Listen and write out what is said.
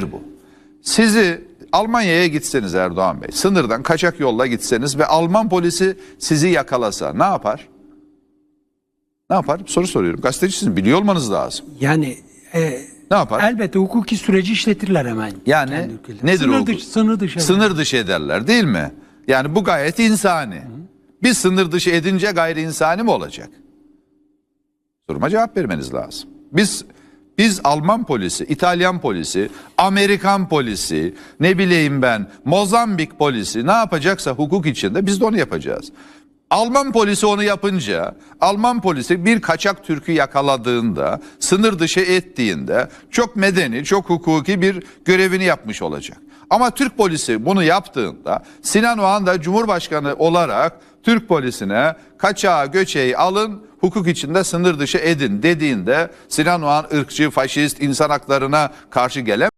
bu. Sizi Almanya'ya gitseniz Erdoğan Bey, sınırdan kaçak yolla gitseniz ve Alman polisi sizi yakalasa ne yapar? Ne yapar? Soru soruyorum. Gazetecisiniz, biliyor olmanız lazım. Yani e, Ne yapar? elbette hukuki süreci işletirler hemen. Yani nedir sınır o dışı, sınır dışı. Sınır dışı ederler değil mi? Yani bu gayet insani. Bir sınır dışı edince gayri insani mi olacak? Soruma cevap vermeniz lazım. Biz biz Alman polisi, İtalyan polisi, Amerikan polisi, ne bileyim ben, Mozambik polisi ne yapacaksa hukuk içinde biz de onu yapacağız. Alman polisi onu yapınca, Alman polisi bir kaçak Türk'ü yakaladığında, sınır dışı ettiğinde çok medeni, çok hukuki bir görevini yapmış olacak. Ama Türk polisi bunu yaptığında Sinan Oğan da Cumhurbaşkanı olarak Türk polisine kaçağı göçeği alın hukuk içinde sınır dışı edin dediğinde Sinan Oğan ırkçı, faşist, insan haklarına karşı gelen